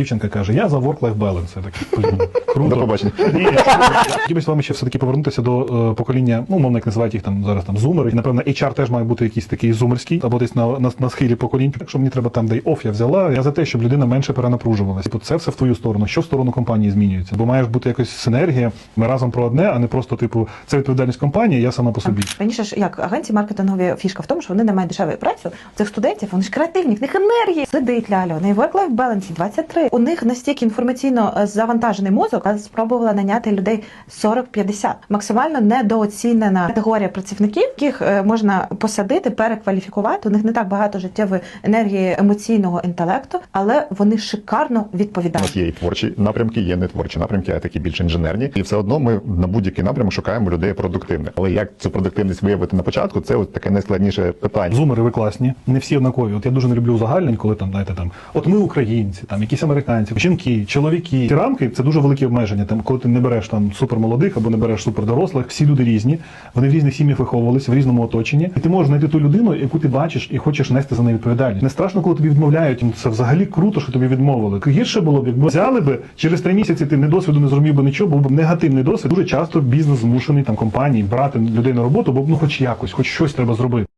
Дівчинка каже, я за work-life balance. Я такий, «Блін, круто. До побачення. Ні, хотів би з вами ще все-таки повернутися до е, покоління, ну, мовно, як називають їх там зараз там зумери. І, напевно, HR теж має бути якийсь такий зумерський, або десь на, на, на схилі поколінь. Якщо мені треба там day off, я взяла. Я за те, щоб людина менше перенапружувалася. Типу, це все в твою сторону. Що в сторону компанії змінюється? Бо має ж бути якась синергія. Ми разом про одне, а не просто, типу, це відповідальність компанії, я сама по собі. Раніше ж як агенції маркетингові фішка в тому, що вони не мають дешевої працю. Цих студентів вони ж креативні, в них енергії. Сидить ляля, у неї work-life balance 23. У них настільки інформаційно е, завантажений мозок, а спробувала наняти людей 40-50. Максимально недооцінена категорія працівників, яких е, можна посадити, перекваліфікувати. У них не так багато життєвої енергії, емоційного інтелекту, але вони шикарно У відповідають. нас є і творчі напрямки, є не творчі напрямки, а такі більш інженерні. І все одно ми на будь-який напрямок шукаємо людей продуктивних. Але як цю продуктивність виявити на початку, це от таке найскладніше питання. Зумери ви класні, не всі однакові. От я дуже не люблю узагальнень, коли там, знаєте, там, от ми українці, там якісь американці, жінки, чоловіки. Ці рамки це дуже великі обмеження. Там, коли ти не береш там супермолодих або не береш супердорослих, всі люди різні, вони в різних сім'ях виховувалися, в різному оточенні. І ти можеш знайти ту людину, яку ти бачиш і хочеш нести за неї відповідальність. Не страшно, коли тобі відмовляють. Ну, Це взагалі круто, що тобі відмовили. Гірше було б, якби взяли би через три місяці. Ти не досвіду не зрозумів би нічого, був б негативний досвід. Дуже часто бізнес змушений там компанії брати людей на роботу, бо ну хоч якось, хоч щось треба зробити.